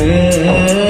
Mm-hmm.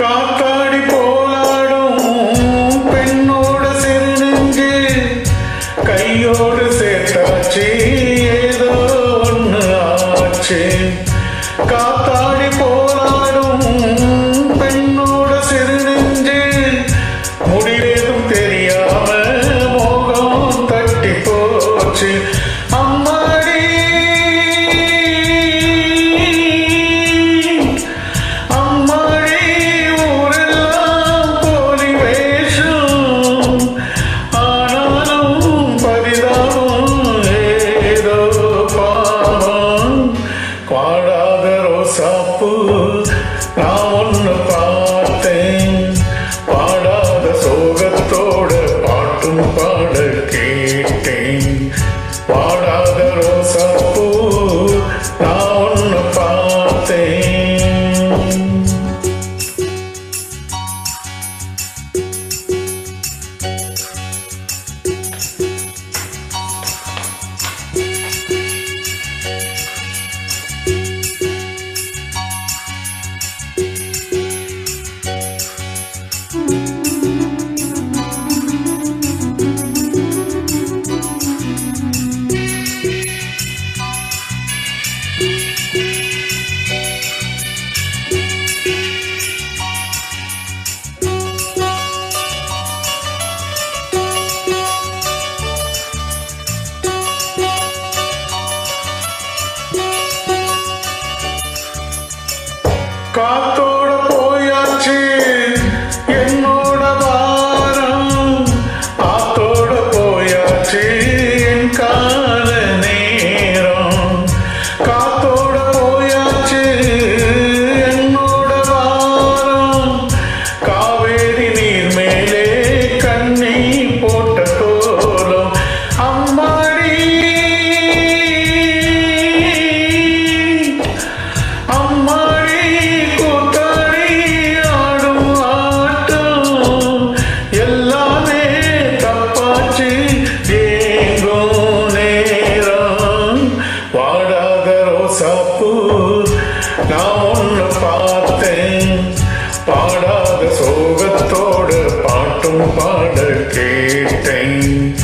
காத்தாடி போலாடும் பெண்ணோட செல்லுங்கு கையோடு சேர்த்தாச்சு ஏதோ ஒன்று ஆச்சு. Pato! நான் ஒன்று பார்த்தேன். பாடாத சோகத்தோடு பாட்டும் பாட கேட்டேன்.